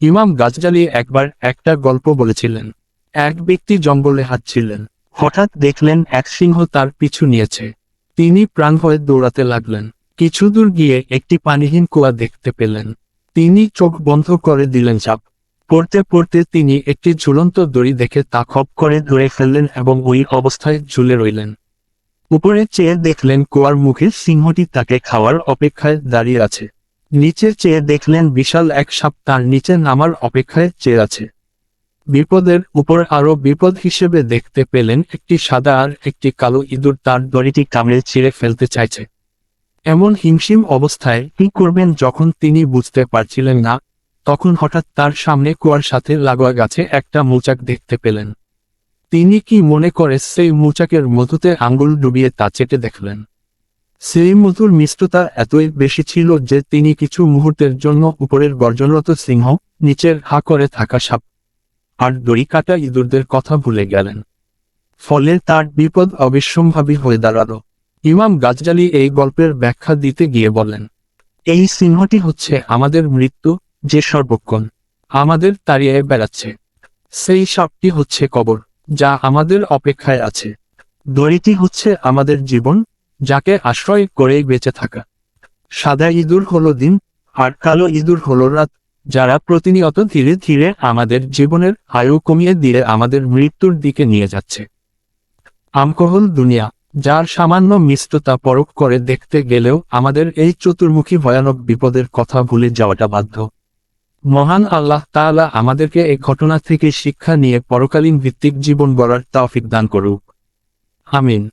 ইমাম গাজজালি একবার একটা গল্প বলেছিলেন। এক ব্যক্তি জঙ্গলে হাঁটছিলেন। হঠাৎ দেখলেন এক সিংহ তার পিছু নিয়েছে। তিনি প্রাণ হয়ে দৌড়াতে লাগলেন। কিছু দূর গিয়ে একটি পানিহীন কুয়া দেখতে পেলেন। তিনি চোখ বন্ধ করে দিলেন চাপ। পড়তে পড়তে তিনি একটি ঝুলন্ত দড়ি দেখে তা খপ করে ধরে ফেললেন এবং ওই অবস্থায় ঝুলে রইলেন। উপরে চেয়ে দেখলেন কুয়ার মুখে সিংহটি তাকে খাওয়ার অপেক্ষায় দাঁড়িয়ে আছে। নিচে চেয়ে দেখলেন বিশাল এক সাপ তার নিচে নামার অপেক্ষায় চেয়ে আছে। বিপদের উপর আরও বিপদ হিসেবে দেখতে পেলেন একটি সাদা আর একটি কালো ইঁদুর তার দড়িটি কামড়ে ছিঁড়ে ফেলতে চাইছে। এমন হিমশিম অবস্থায় কি করবেন যখন তিনি বুঝতে পারছিলেন না, তখন হঠাৎ তার সামনে কুয়ার সাথে লাগোয়া গাছে একটা মৌচাক দেখতে পেলেন। তিনি কি মনে করে সেই মৌচাকের মধুতে আঙ্গুল ডুবিয়ে তা চেটে দেখলেন? মধুর মিষ্টতা এতই বেশি ছিল যে তিনি কিছু মুহূর্তের জন্য উপরের গর্জনরত সিংহ নিচের হা করে থাকা সাপ আর দড়ি কাটা ইঁদুরদের কথা ভুলে গেলেন। ফলে তার বিপদ অবিসম্ভাবী হয়ে দাঁড়াল। ইমাম গাজজালি এই গল্পের ব্যাখ্যা দিতে গিয়ে বলেন এই সিংহটি হচ্ছে আমাদের মৃত্যু, যে সর্বক্ষণ আমাদের তাড়িয়ে বেড়াচ্ছে। সেই সাপটি হচ্ছে কবর, যা আমাদের অপেক্ষায় আছে। দড়িটি হচ্ছে আমাদের জীবন যাকে আশ্রয় করেই বেঁচে থাকা। সাদা ইঁদুর হলো দিন, আর কালো ইঁদুর হলো রাত। যারা প্রতিনিয়ত ধীরে ধীরে আমাদের জীবনের আয়ু কমিয়ে দিয়ে আমাদের মৃত্যুর দিকে নিয়ে যাচ্ছে। আমকহল দুনিয়া, যার সামান্য মিষ্টতা পরখ করে দেখতে গেলেও আমাদের এই চতুর্মুখী ভয়ানক বিপদের কথা ভুলে যাওয়াটা বাধ্য। মহান আল্লাহ তাআলা আমাদেরকে এই ঘটনা থেকে শিক্ষা নিয়ে পরকালীন ভিত্তিক জীবন গড়ার তাওফিক দান করুক। আমিন।